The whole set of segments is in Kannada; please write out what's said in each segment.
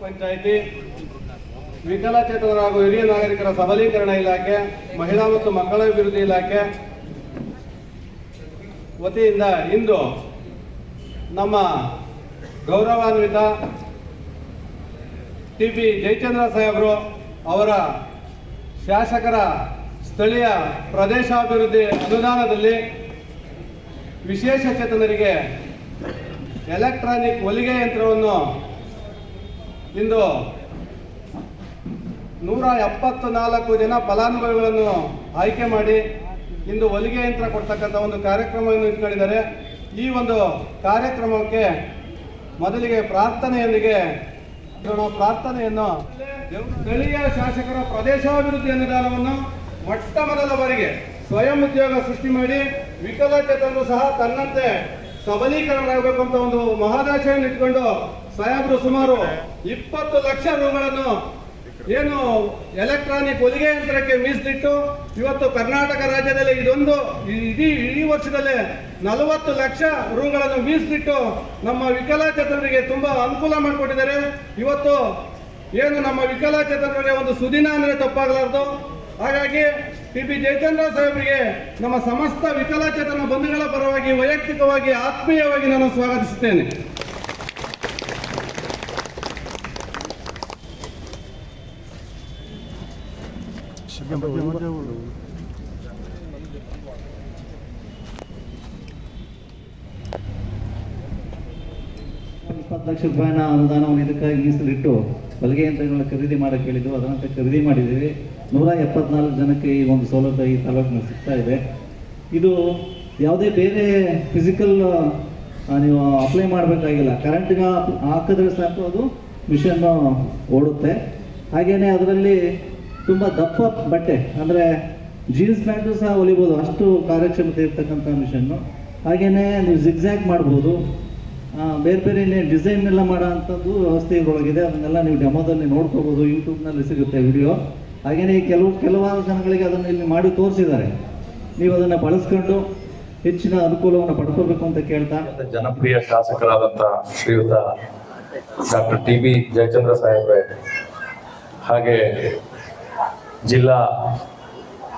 ಪಂಚಾಯಿತಿ ವಿಕಲಚೇತನರ ಹಾಗೂ ಹಿರಿಯ ನಾಗರಿಕರ ಸಬಲೀಕರಣ ಇಲಾಖೆ, ಮಹಿಳಾ ಮತ್ತು ಮಕ್ಕಳ ಅಭಿವೃದ್ಧಿ ಇಲಾಖೆ ವತಿಯಿಂದ ಇಂದು ನಮ್ಮ ಗೌರವಾನ್ವಿತ ಟಿ ಪಿ ಜಯಚಂದ್ರ ಸಾಹೇಬರು ಅವರ ಶಾಸಕರ ಸ್ಥಳೀಯ ಪ್ರದೇಶಾಭಿವೃದ್ಧಿ ಅನುದಾನದಲ್ಲಿ ವಿಶೇಷ ಚೇತನರಿಗೆ ಎಲೆಕ್ಟ್ರಾನಿಕ್ ಹೊಲಿಗೆ ಯಂತ್ರವನ್ನು ಇಂದು ನೂರ ಎಪ್ಪತ್ತು ನಾಲ್ಕು ಜನ ಫಲಾನುಭವಿಗಳನ್ನು ಆಯ್ಕೆ ಮಾಡಿ ಇಂದು ಹೊಲಿಗೆ ಯಂತ್ರ ಕೊಡ್ತಕ್ಕಂಥ ಒಂದು ಕಾರ್ಯಕ್ರಮವನ್ನು ಇಟ್ಕೊಂಡಿದ್ದಾರೆ ಈ ಒಂದು ಕಾರ್ಯಕ್ರಮಕ್ಕೆ ಮೊದಲಿಗೆ ಪ್ರಾರ್ಥನೆಯೊಂದಿಗೆ. ಪ್ರಾರ್ಥನೆಯನ್ನು ಸ್ಥಳೀಯ ಶಾಸಕರ ಪ್ರದೇಶಾಭಿವೃದ್ಧಿ ಅನುದಾನವನ್ನು ಮೊಟ್ಟ ಮೊದಲ ಬಾರಿಗೆ ಸ್ವಯಂ ಉದ್ಯೋಗ ಸೃಷ್ಟಿ ಮಾಡಿ ವಿಕಲಚೇತನರು ಸಹ ತನ್ನಂತೆ ಸಬಲೀಕರಣರಾಗಬೇಕು ಅಂತ ಒಂದು ಮಹದಾಶೆಯನ್ನು ಇಟ್ಕೊಂಡು ಸಾಹೇಬರು ಸುಮಾರು ಇಪ್ಪತ್ತು ಲಕ್ಷ ರೂಗಳನ್ನು ಏನು ಎಲೆಕ್ಟ್ರಾನಿಕ್ ಹೊಲಿಗೆ ಯಂತ್ರಕ್ಕೆ ಮೀಸಲಿಟ್ಟು ಇವತ್ತು ಕರ್ನಾಟಕ ರಾಜ್ಯದಲ್ಲಿ ಇದೊಂದು ಇಡೀ ಇಡೀ ವರ್ಷದಲ್ಲೇ ನಲವತ್ತು ಲಕ್ಷ ರೂಗಳನ್ನು ಮೀಸಲಿಟ್ಟು ನಮ್ಮ ವಿಕಲಚೇತನರಿಗೆ ತುಂಬಾ ಅನುಕೂಲ ಮಾಡಿಕೊಟ್ಟಿದ್ದಾರೆ. ಇವತ್ತು ಏನು ನಮ್ಮ ವಿಕಲಚೇತನರಿಗೆ ಒಂದು ಸುದಿನ ಅಂದರೆ ತಪ್ಪಾಗಲಾರ್ದು. ಹಾಗಾಗಿ ಪಿ ಪಿ ಜಯಚಂದ್ರ ಸಾಹೇಬರಿಗೆ ನಮ್ಮ ಸಮಸ್ತ ವಿಕಲಚೇತನ ಬಂಧುಗಳ ಪರವಾಗಿ ವೈಯಕ್ತಿಕವಾಗಿ, ಆತ್ಮೀಯವಾಗಿ ನಾನು ಸ್ವಾಗತಿಸುತ್ತೇನೆ. ಇಪ್ಪತ್ತು ಲಕ್ಷ ರೂಪಾಯಿನ ಅನುದಾನವನ್ನು ಇದಕ್ಕಾಗಿ ಮೀಸಲಿಟ್ಟು ಹೊಲಿಗೆ ಯಂತ್ರಗಳನ್ನ ಖರೀದಿ ಮಾಡಕ್ಕೆ ಹೇಳಿದ್ದು ಅದರಂತೆ ಖರೀದಿ ಮಾಡಿದ್ದೀವಿ. ನೂರ ಎಪ್ಪತ್ನಾಲ್ಕು ಜನಕ್ಕೆ ಈ ಒಂದು ಸೌಲಭ್ಯ ಈ ತಾಲೂಕಿನ ಸಿಗ್ತಾ ಇದೆ. ಇದು ಯಾವುದೇ ಬೇರೆ ಫಿಸಿಕಲ್ ನೀವು ಅಪ್ಲೈ ಮಾಡಬೇಕಾಗಿಲ್ಲ. ಕರೆಂಟ್ಗೆ ಹಾಕಿದ್ರೆ ಸಾಕು, ಅದು ಮಿಷನ್ ಓಡುತ್ತೆ. ಹಾಗೆಯೇ ಅದರಲ್ಲಿ ತುಂಬ ದಪ್ಪ ಬಟ್ಟೆ, ಅಂದರೆ ಜೀನ್ಸ್ ಪ್ಯಾಂಟು ಸಹ ಹೊಲಿಬೋದು, ಅಷ್ಟು ಕಾರ್ಯಕ್ಷಮತೆ ಇರ್ತಕ್ಕಂಥ ಮಿಷನ್ನು ಹಾಗೆಯೇ ನೀವು ಜಿಗ್ಜ್ಯಾಗ್ ಮಾಡ್ಬೋದು. ಬೇರೆ ಬೇರೆ ಡಿಸೈನ್ ಎಲ್ಲ ಮಾಡೋ ಅಂಥದ್ದು ವ್ಯವಸ್ಥೆ ಇದರೊಳಗಿದೆ ಅದನ್ನೆಲ್ಲ ನೀವು ಡೆಮೋದಲ್ಲಿ ನೋಡ್ಕೋಬೋದು ಯೂಟ್ಯೂಬ್ನಲ್ಲಿ ಸಿಗುತ್ತೆ ವಿಡಿಯೋ ಹಾಗೆಯೇ ಕೆಲವು ಕೆಲವಾರು ಜನಗಳಿಗೆ ಅದನ್ನು ಇಲ್ಲಿ ಮಾಡಿ ತೋರಿಸಿದ್ದಾರೆ. ನೀವು ಅದನ್ನು ಬಳಸ್ಕೊಂಡು ಹೆಚ್ಚಿನ ಅನುಕೂಲವನ್ನು ಪಡ್ಕೋಬೇಕು ಅಂತ ಕೇಳ್ತಾ. ಜನಪ್ರಿಯ ಶಾಸಕರಾದಂಥ ಶ್ರೀಯುತ ಡಾಕ್ಟರ್ ಟಿ ಬಿ ಜಯಚಂದ್ರ ಸಾಹೇಬ್ರೆ, ಹಾಗೆ ಜಿಲ್ಲಾ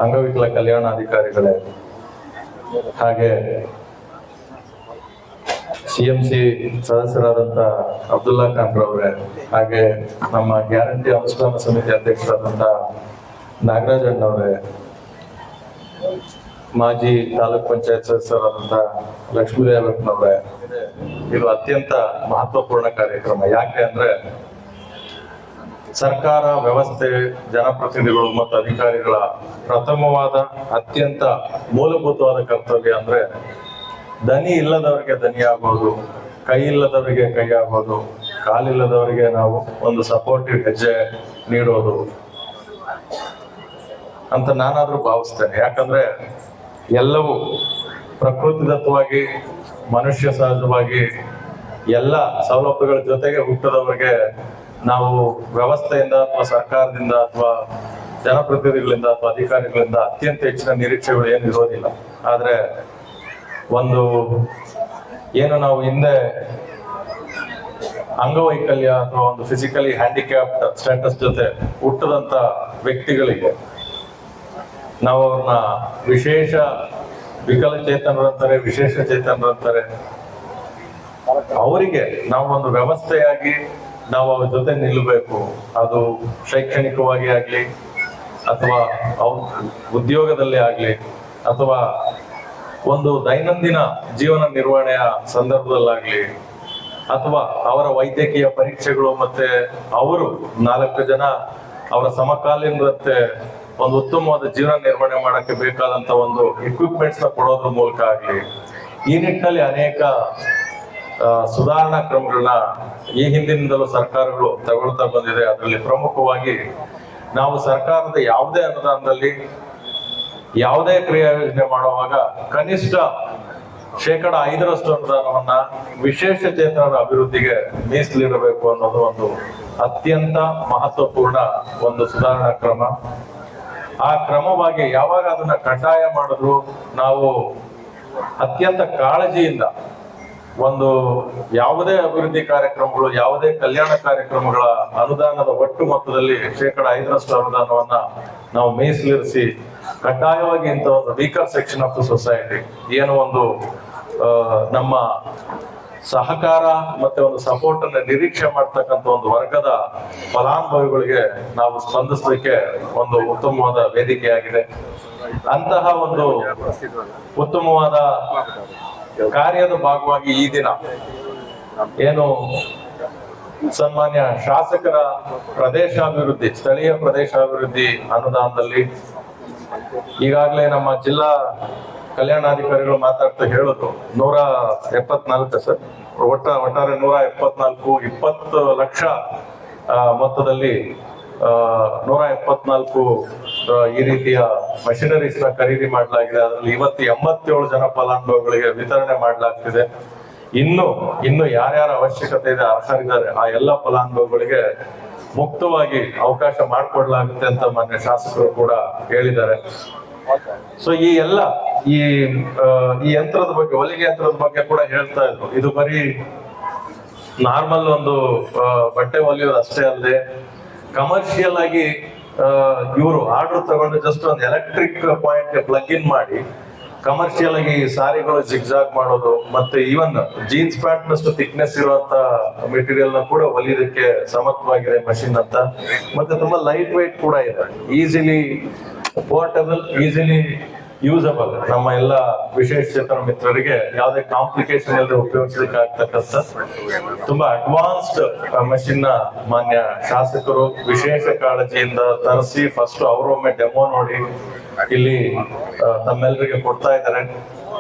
ಅಂಗವಿಕಲ ಕಲ್ಯಾಣಾಧಿಕಾರಿಗಳೇ, ಹಾಗೆ ಸಿ ಎಂ ಸಿ ಸದಸ್ಯರಾದಂತ ಅಬ್ದುಲ್ಲಾ ಖಾನ್ ರವರೇ, ಹಾಗೆ ನಮ್ಮ ಗ್ಯಾರಂಟಿ ಅನುಷ್ಠಾನ ಸಮಿತಿ ಅಧ್ಯಕ್ಷರಾದಂತ ನಾಗರಾಜ್ ಅಣ್ಣವರೇ, ಮಾಜಿ ತಾಲೂಕ್ ಪಂಚಾಯತ್ ಸದಸ್ಯರಾದಂತ ಲಕ್ಷ್ಮೀದೇವಪ್ಪನವ್ರೆ ಇದು ಅತ್ಯಂತ ಮಹತ್ವಪೂರ್ಣ ಕಾರ್ಯಕ್ರಮ. ಯಾಕೆ ಅಂದ್ರೆ ಸರ್ಕಾರ ವ್ಯವಸ್ಥೆ, ಜನಪ್ರತಿನಿಧಿಗಳು ಮತ್ತು ಅಧಿಕಾರಿಗಳ ಪ್ರಥಮವಾದ ಅತ್ಯಂತ ಮೂಲಭೂತವಾದ ಕರ್ತವ್ಯ ಅಂದ್ರೆ ದನಿ ಇಲ್ಲದವರಿಗೆ ದನಿ ಆಗೋದು ಕೈ ಇಲ್ಲದವರಿಗೆ ಕೈ ಆಗೋದು ಕಾಲಿಲ್ಲದವರಿಗೆ ನಾವು ಒಂದು ಸಪೋರ್ಟಿವ್ ಹೆಜ್ಜೆ ನೀಡೋದು ಅಂತ ನಾನಾದ್ರೂ ಭಾವಿಸ್ತೇನೆ. ಯಾಕಂದ್ರೆ ಎಲ್ಲವೂ ಪ್ರಕೃತಿದತ್ತವಾಗಿ, ಮನುಷ್ಯ ಸಹಜವಾಗಿ ಎಲ್ಲ ಸೌಲಭ್ಯಗಳ ಜೊತೆಗೆ ಹುಟ್ಟದವರಿಗೆ ನಾವು ವ್ಯವಸ್ಥೆಯಿಂದ ಅಥವಾ ಸರ್ಕಾರದಿಂದ ಅಥವಾ ಜನಪ್ರತಿನಿಧಿಗಳಿಂದ ಅಥವಾ ಅಧಿಕಾರಿಗಳಿಂದ ಅತ್ಯಂತ ಹೆಚ್ಚಿನ ನಿರೀಕ್ಷೆಗಳು ಏನು ಇರೋದಿಲ್ಲ ಆದ್ರೆ ಒಂದು ಏನು ನಾವು ಹಿಂದೆ ಅಂಗವೈಕಲ್ಯ ಅಥವಾ ಒಂದು ಫಿಸಿಕಲಿ ಹ್ಯಾಂಡಿಕ್ಯಾಪ್ಟ್ ಸ್ಟೇಟಸ್ ಜೊತೆ ಹುಟ್ಟದಂತ ವ್ಯಕ್ತಿಗಳಿಗೆ ನಾವು ಅವ್ರನ್ನ ವಿಶೇಷ ವಿಕಲಚೇತನರಂತಾರೆ ವಿಶೇಷ ಚೇತನರಂತಾರೆ ಅವರಿಗೆ ನಾವು ಒಂದು ವ್ಯವಸ್ಥೆಯಾಗಿ ನಾವು ಅವ್ರ ಜೊತೆ ನಿಲ್ಲಬೇಕು ಅದು ಶೈಕ್ಷಣಿಕವಾಗಿ ಆಗ್ಲಿ ಅಥವಾ ಅವ್ರ ಉದ್ಯೋಗದಲ್ಲಿ ಆಗ್ಲಿ ಅಥವಾ ಒಂದು ದೈನಂದಿನ ಜೀವನ ನಿರ್ವಹಣೆಯ ಸಂದರ್ಭದಲ್ಲಾಗ್ಲಿ, ಅಥವಾ ಅವರ ವೈದ್ಯಕೀಯ ಪರೀಕ್ಷೆಗಳು ಮತ್ತೆ ಅವರು ನಾಲ್ಕು ಜನ ಅವರ ಸಮಕಾಲೀನರಂತೆ ಒಂದು ಉತ್ತಮವಾದ ಜೀವನ ನಿರ್ವಹಣೆ ಮಾಡಕ್ಕೆ ಬೇಕಾದಂತ ಒಂದು ಎಕ್ವಿಪ್ಮೆಂಟ್ಸ್ನ ಕೊಡೋದ್ರ ಮೂಲಕ ಆಗ್ಲಿ, ಈ ನಿಟ್ಟಿನಲ್ಲಿ ಅನೇಕ ಸುಧಾರಣಾ ಕ್ರಮಗಳನ್ನ ಈ ಹಿಂದಿನಿಂದಲೂ ಸರ್ಕಾರಗಳು ತಗೊಳ್ತಾ ಬಂದಿದೆ. ಅದರಲ್ಲಿ ಪ್ರಮುಖವಾಗಿ ನಾವು ಸರ್ಕಾರದ ಯಾವುದೇ ಅನುದಾನದಲ್ಲಿ ಯಾವುದೇ ಕ್ರಿಯಾ ಯೋಜನೆ ಮಾಡುವಾಗ ಕನಿಷ್ಠ ಶೇಕಡ ಐದರಷ್ಟು ಅನುದಾನವನ್ನ ವಿಶೇಷ ಚೇತನರ ಅಭಿವೃದ್ಧಿಗೆ ಮೀಸಲಿಡಬೇಕು ಅನ್ನೋದು ಒಂದು ಅತ್ಯಂತ ಮಹತ್ವಪೂರ್ಣ ಒಂದು ಸುಧಾರಣಾ ಕ್ರಮ. ಆ ಕ್ರಮವಾಗಿ ಯಾವಾಗ ಅದನ್ನ ಕಡ್ಡಾಯ ಮಾಡಿದ್ರು ನಾವು ಅತ್ಯಂತ ಕಾಳಜಿಯಿಂದ ಒಂದು ಯಾವುದೇ ಅಭಿವೃದ್ಧಿ ಕಾರ್ಯಕ್ರಮಗಳು, ಯಾವುದೇ ಕಲ್ಯಾಣ ಕಾರ್ಯಕ್ರಮಗಳ ಅನುದಾನದ ಒಟ್ಟು ಮೊತ್ತದಲ್ಲಿ ಶೇಕಡ ಐದರಷ್ಟು ಅನುದಾನವನ್ನ ನಾವು ಮೀಸಲಿರಿಸಿ ಕಡ್ಡಾಯವಾಗಿ ಇಂಥ ಒಂದು weaker section of the society ಏನು ಒಂದು ನಮ್ಮ ಸಹಕಾರ ಮತ್ತೆ ಒಂದು ಸಪೋರ್ಟ್ ಅನ್ನ ನಿರೀಕ್ಷೆ ಮಾಡ್ತಕ್ಕಂಥ ಒಂದು ವರ್ಗದ ಫಲಾನುಭವಿಗಳಿಗೆ ನಾವು ಸ್ಪಂದಿಸಲಿಕ್ಕೆ ಒಂದು ಉತ್ತಮವಾದ ವೇದಿಕೆಯಾಗಿದೆ ಅಂತಹ ಒಂದು ಉತ್ತಮವಾದ ಕಾರ್ಯದ ಭಾಗವಾಗಿ ಈ ದಿನ ಏನು ಸನ್ಮಾನ್ಯ ಶಾಸಕರ ಪ್ರದೇಶಾಭಿವೃದ್ಧಿ, ಸ್ಥಳೀಯ ಪ್ರದೇಶಾಭಿವೃದ್ಧಿ ಅನುದಾನದಲ್ಲಿ ಈಗಾಗಲೇ ನಮ್ಮ ಜಿಲ್ಲಾ ಕಲ್ಯಾಣಾಧಿಕಾರಿಗಳು ಮಾತಾಡ್ತಾ ಹೇಳಿದ್ರು ನೂರ ಎಪ್ಪತ್ನಾಲ್ಕು ಸರ್. ಒಟ್ಟ ಒಟ್ಟಾರೆ ನೂರ ಎಪ್ಪತ್ನಾಲ್ಕು, ಇಪ್ಪತ್ತು ಲಕ್ಷ ಮೊತ್ತದಲ್ಲಿ ನೂರ ಎಪ್ಪತ್ನಾಲ್ಕು ಈ ರೀತಿಯ ಮಷಿನರೀಸ್ನ ಖರೀದಿ ಮಾಡಲಾಗಿದೆ. ಅದರಲ್ಲಿ ಇವತ್ತು ಎಂಬತ್ತೇಳು ಜನ ಫಲಾನುಭವಿಗಳಿಗೆ ವಿತರಣೆ ಮಾಡಲಾಗ್ತಿದೆ. ಇನ್ನು ಇನ್ನು ಯಾರ್ಯಾರ ಅವಶ್ಯಕತೆ ಇದೆ ಅರ್ಹರಿದ್ದಾರೆ ಆ ಎಲ್ಲ ಫಲಾನುಭವಿಗಳಿಗೆ ಮುಕ್ತವಾಗಿ ಅವಕಾಶ ಮಾಡಿಕೊಡ್ಲಾಗುತ್ತೆ ಅಂತ ಮಾನ್ಯ ಶಾಸಕರು ಕೂಡ ಹೇಳಿದ್ದಾರೆ. ಸೊ ಈ ಎಲ್ಲ ಈ ಈ ಯಂತ್ರದ ಬಗ್ಗೆ, ಹೊಲಿಗೆ ಯಂತ್ರದ ಬಗ್ಗೆ ಕೂಡ ಹೇಳ್ತಾ ಇದ್ರು. ಇದು ಬರೀ ನಾರ್ಮಲ್ ಒಂದು ಬಟ್ಟೆ ಹೊಲಿಯೋದು ಅಷ್ಟೇ ಅಲ್ಲದೆ ಕಮರ್ಷಿಯಲ್ ಆಗಿ ಇವರು ಆರ್ಡರ್ ತಗೊಂಡು ಜಸ್ಟ್ ಒಂದು ಎಲೆಕ್ಟ್ರಿಕ್ ಪಾಯಿಂಟ್ ಪ್ಲಗ್ ಇನ್ ಮಾಡಿ ಕಮರ್ಷಿಯಲ್ ಆಗಿ ಸಾರಿಗಳು ಜಿಗ್ಜಾಗ್ ಮಾಡೋದು, ಮತ್ತೆ ಈವನ್ ಜೀನ್ಸ್ ಪ್ಯಾಂಟ್ ನಷ್ಟು ಥಿಕ್ನೆಸ್ ಇರುವಂತ ಮೆಟೀರಿಯಲ್ನ ಕೂಡ ಹೊಲಿಯೋದಕ್ಕೆ ಸಮರ್ಥವಾಗಿದೆ ಮಷಿನ್ ಅಂತ. ಮತ್ತೆ ತುಂಬಾ ಲೈಟ್ ವೈಟ್ ಕೂಡ ಇದೆ. ಈಸಿಲಿ ಪೋರ್ಟಬಲ್ ಈಸಿಲಿ ಯೂಸಬಲ್ ನಮ್ಮ ಎಲ್ಲ ವಿಶೇಷ ಚೇತನ ಮಿತ್ರರಿಗೆ ಯಾವುದೇ ಕಾಂಪ್ಲಿಕೇಶನ್ ಇಲ್ಲದೆ ಉಪಯೋಗಿಸಲಿಕ್ಕೆ ಆಗ್ತಕ್ಕಂಥ ತುಂಬಾ ಅಡ್ವಾನ್ಸ್ಡ್ ಮಷಿನ್ನ ಮಾನ್ಯ ಶಾಸಕರು ವಿಶೇಷ ಕಾಳಜಿಯಿಂದ ತರಿಸಿ ಫಸ್ಟ್ ಅವರೊಮ್ಮೆ ಡೆಮೋ ನೋಡಿ ಇಲ್ಲಿ ತಮ್ಮೆಲ್ಲರಿಗೆ ಕೊಡ್ತಾ ಇದ್ದಾರೆ.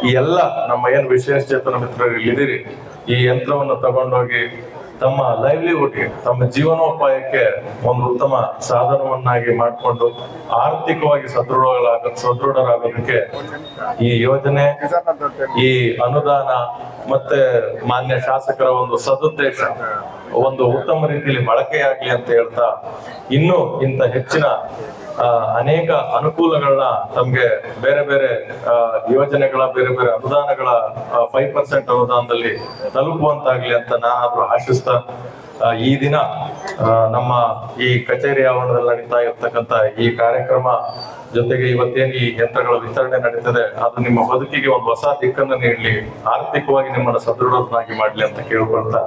ಈ ಎಲ್ಲ ನಮ್ಮ ಏನ್ ವಿಶೇಷ ಚೇತನ ಮಿತ್ರರು ಇಲ್ಲಿದ್ದೀರಿ, ಈ ಯಂತ್ರವನ್ನು ತಗೊಂಡೋಗಿ ತಮ್ಮ ಲೈವ್ಲಿಹುಡ್ಗೆ ತಮ್ಮ ಜೀವನೋಪಾಯಕ್ಕೆ ಒಂದು ಉತ್ತಮ ಸಾಧನವನ್ನಾಗಿ ಮಾಡಿಕೊಂಡು ಆರ್ಥಿಕವಾಗಿ ಸದೃಢ ಸದೃಢರಾಗೋದಕ್ಕೆ ಈ ಯೋಜನೆ, ಈ ಅನುದಾನ, ಮತ್ತೆ ಮಾನ್ಯ ಶಾಸಕರ ಒಂದು ಸದುದ್ದೇಶ, ಒಂದು ಉತ್ತಮ ರೀತಿಯಲ್ಲಿ ಬಳಕೆಯಾಗ್ಲಿ ಅಂತ ಹೇಳ್ತಾ ಇನ್ನೂ ಇಂತ ಹೆಚ್ಚಿನ ಅನೇಕ ಅನುಕೂಲಗಳನ್ನ ತಮ್ಗೆ ಬೇರೆ ಬೇರೆ ಯೋಜನೆಗಳ, ಬೇರೆ ಬೇರೆ ಅನುದಾನಗಳ ಫೈವ್ ಪರ್ಸೆಂಟ್ ಅನುದಾನದಲ್ಲಿ ತಲುಪುವಂತಾಗ್ಲಿ ಅಂತ ನಾನಾದ್ರೂ ಆಶಿಸ್ತಾ ಈ ದಿನ ನಮ್ಮ ಈ ಕಚೇರಿ ಆವರಣದಲ್ಲಿ ನಡೀತಾ ಇರ್ತಕ್ಕಂತ ಈ ಕಾರ್ಯಕ್ರಮ ಜೊತೆಗೆ ಇವತ್ತೇನು ಈ ಯಂತ್ರಗಳ ವಿತರಣೆ ನಡೀತದೆ, ಅದು ನಿಮ್ಮ ಬದುಕಿಗೆ ಒಂದು ಹೊಸ ದಿಕ್ಕನ್ನು ನೀಡಲಿ, ಆರ್ಥಿಕವಾಗಿ ನಿಮ್ಮನ್ನ ಸದೃಢರನ್ನಾಗಿ ಮಾಡ್ಲಿ ಅಂತ ಕೇಳ್ಕೊಳ್ತಾ